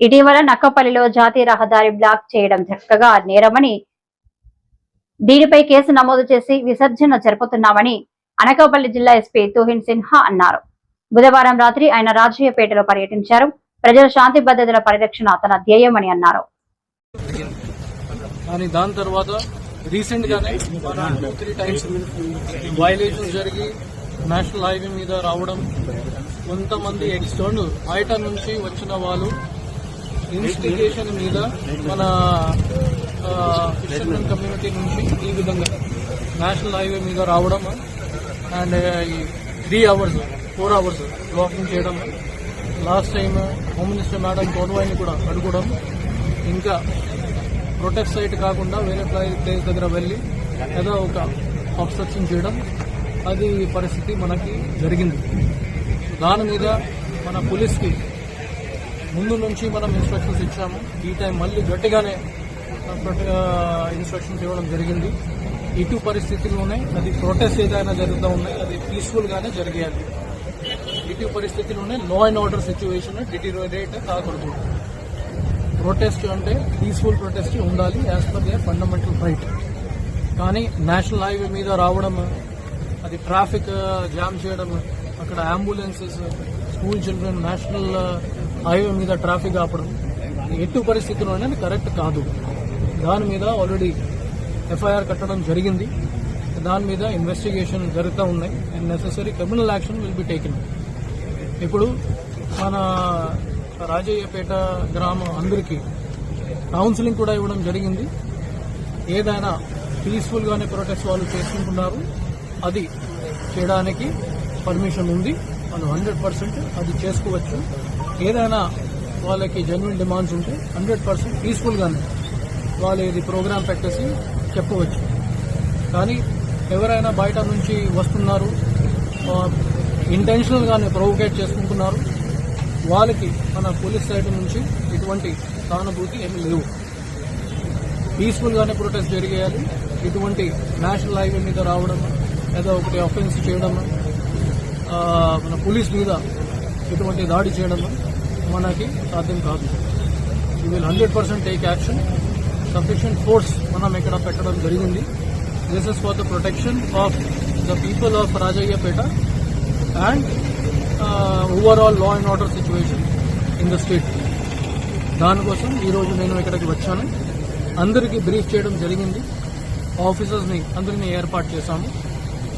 ఇటీవల నక్కపల్లిలో జాతీయ రహదారి బ్లాక్ చేయడం చక్కగా నేరమని దీనిపై కేసు నమోదు చేసి విసర్జన జరుపుతున్నామని అనకాపల్లి జిల్లా ఎస్పీ తుహిన్ సిన్హా అన్నారు. బుధవారం రాత్రి ఆయన రాజయ్యపేటలో పర్యటించారు. ప్రజల శాంతి భద్రతల పరిరక్షణ తన ధ్యేయమని అన్నారు. కానీ దాని తర్వాత రీసెంట్ గానే త్రీ టైమ్స్ జరిగి నేషనల్ హైవే మీద రావడం కొంతమంది ఎక్స్టర్నల్ బయట నుంచి వచ్చిన వాళ్ళు ఇన్స్టిగేషన్ మీద మన క్రిస్టియన్ కమ్యూనిటీ నుంచి ఈ విధంగా నేషనల్ హైవే మీద రావడం and three hours four hours walking చేయడం. Last time home minister madam కోటవాయిని కూడా అడగడం. ఇంకా ప్రొటెక్ట్ సైట్ కాకుండా వేరే ప్లేస్ దగ్గర వెళ్ళి ఏదో ఒక అబ్స్ట్రక్షన్ చేయడం. అది పరిస్థితి మనకి జరిగింది. దాని మీద మన పోలీస్కి ముందు నుంచి మనం ఇన్స్ట్రక్షన్స్ ఇచ్చాము. ఈ టైం మళ్ళీ గట్టిగానే ఇన్స్ట్రక్షన్స్ ఇవ్వడం జరిగింది. ఇటు పరిస్థితుల్లోనే అది ప్రొటెస్ట్ ఏదైనా జరుగుతూ ఉన్నాయి అది పీస్ఫుల్ గానే జరిగేయాలి ఇటు పరిస్థితుల్లోనే law and order situation deteriorate కాకూడదు ప్రొటెస్ట్ అంటే పీస్ఫుల్ ప్రొటెస్ట్ ఉండాలి as per they fundamental right కానీ నేషనల్ హైవే మీద రావడం అది ట్రాఫిక్ జామ్ uh, చేయడం అక్కడ ambulances school children national highway మీద ట్రాఫిక్ ఆపడం ఎట్టు పరిస్థితుల్లో అనేది కరెక్ట్ కాదు. దాని మీద ఆల్రెడీ ఎఫ్ఐఆర్ కట్టడం జరిగింది. దాని మీద ఇన్వెస్టిగేషన్ జరుగుతూ ఉన్నాయి. And necessary criminal action will be taken ఇప్పుడు మన రాజయ్యపేట గ్రామం అందరికీ కౌన్సిలింగ్ కూడా ఇవ్వడం జరిగింది. ఏదైనా పీస్ఫుల్గానే ప్రొటెస్ట్ వాళ్ళు చేసుకుంటున్నారు. అది చేయడానికి పర్మిషన్ ఉంది. మనం హండ్రెడ్ పర్సెంట్ అది చేసుకోవచ్చు. ఏదైనా వాళ్ళకి జెన్యున్ డిమాండ్స్ ఉంటే హండ్రెడ్ పర్సెంట్ పీస్ఫుల్గానే వాళ్ళు ఇది ప్రోగ్రామ్ పెట్టేసి చెప్పవచ్చు. కానీ ఎవరైనా బయట నుంచి వస్తున్నారు ఇంటెన్షనల్గానే ప్రొవోకేట్ చేసుకుంటున్నారు వాళ్ళకి మన పోలీస్ సైడ్ నుంచి ఎటువంటి సానుభూతి ఏమి లేవు. పీస్ఫుల్గానే ప్రొటెస్ట్ జరిగేయాలి. ఇటువంటి నేషనల్ హైవే మీద రావడం ఏదో ఒకటి అఫెన్స్ చేయడం మన పోలీస్ మీద ఎటువంటి దాడి చేయడం మనకి సాధ్యం కాదు. You will hundred percent take action sufficient force మనం ఇక్కడ పెట్టడం జరిగింది. This is for the protection of the people of Rajayyapeta and overall law and order situation in the state దానికోసం ఈరోజు నేను ఇక్కడికి వచ్చాను. అందరికీ బ్రీఫ్ చేయడం జరిగింది. ఆఫీసర్స్ని అందరినీ ఏర్పాటు చేశాము.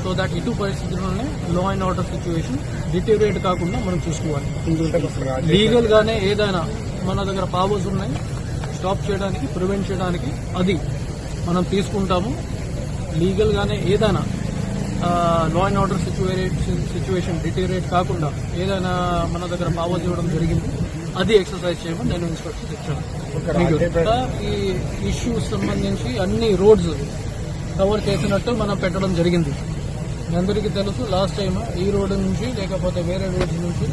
సో దట్ ఇటు పరిస్థితుల్లోనే law and order situation deteriorate కాకుండా మనం చూసుకోవాలి. లీగల్ గానే ఏదైనా మన దగ్గర పవర్స్ ఉన్నాయి స్టాప్ చేయడానికి ప్రివెంట్ చేయడానికి అది మనం తీసుకుంటాము. లీగల్ గానే ఏదైనా law and order situation deteriorate కాకుండా ఏదైనా మన దగ్గర పవర్స్ ఇవ్వడం జరిగింది అది ఎక్సర్సైజ్ చేయమని నేను ఇన్స్ట్రక్షన్స్ ఇచ్చాను. ఈ ఇష్యూస్ సంబంధించి అన్ని రోడ్స్ కవర్ చేసినట్టు మనం పెట్టడం జరిగింది. మీ అందరికీ తెలుసు లాస్ట్ టైం ఈ రోడ్డు నుంచి లేకపోతే వేరే రోడ్డు నుంచి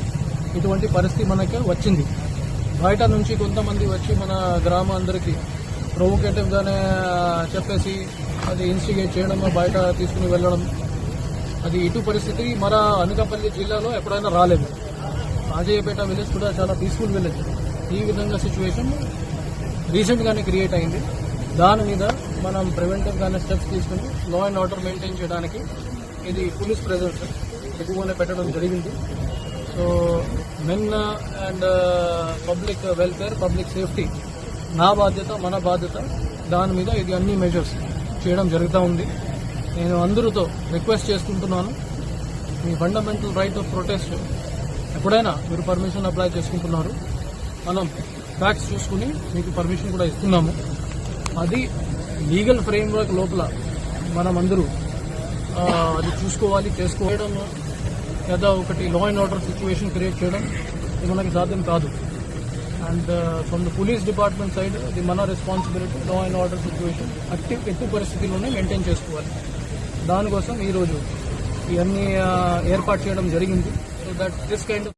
ఇటువంటి పరిస్థితి మనకి వచ్చింది. బయట నుంచి కొంతమంది వచ్చి మన గ్రామం అందరికీ ప్రొవోకేటివ్ చెప్పేసి అది ఇన్స్టిగేట్ చేయడం బయట తీసుకుని వెళ్ళడం. అది ఇటు పరిస్థితి మన అనకాపల్లి జిల్లాలో ఎప్పుడైనా రాలేదు. అజయపేట విలేజ్ కూడా చాలా పీస్ఫుల్ విలేజ్ ఈ విధంగా సిచ్యువేషన్ రీసెంట్గానే క్రియేట్ అయింది. దాని మీద మనం ప్రివెంటివ్గానే స్టెప్స్ తీసుకుని లా అండ్ ఆర్డర్ మెయింటైన్ చేయడానికి ఇది పోలీస్ ప్రెజెన్స్ ఎక్కువగానే పెట్టడం జరిగింది. So men and public welfare public safety నా బాధ్యత మన బాధ్యత దాని మీద ఇది అన్ని మెజర్స్ చేయడం జరుగుతూ ఉంది. నేను అందరితో రిక్వెస్ట్ చేసుకుంటున్నాను. మీ ఫండమెంటల్ రైట్ ఆఫ్ ప్రొటెస్ట్ ఎప్పుడైనా మీరు పర్మిషన్ అప్లై చేసుకుంటున్నారు. మనం ఫ్యాక్ట్స్ చూసుకుని మీకు పర్మిషన్ కూడా ఇస్తున్నాము. అది లీగల్ ఫ్రేమ్ వర్క్ లోపల మనం అందరూ అది చూసుకోవాలి చేసుకోవడం లేదా ఒకటి law and order situation create చేయడం ఇది మనకి సాధ్యం కాదు. And from the police department side ఇది మన responsibility law and order situation అట్టి ఎట్టి పరిస్థితుల్లోనే మెయింటైన్ చేసుకోవాలి. దానికోసం ఈరోజు ఇవన్నీ ఏర్పాటు చేయడం జరిగింది. So that this kind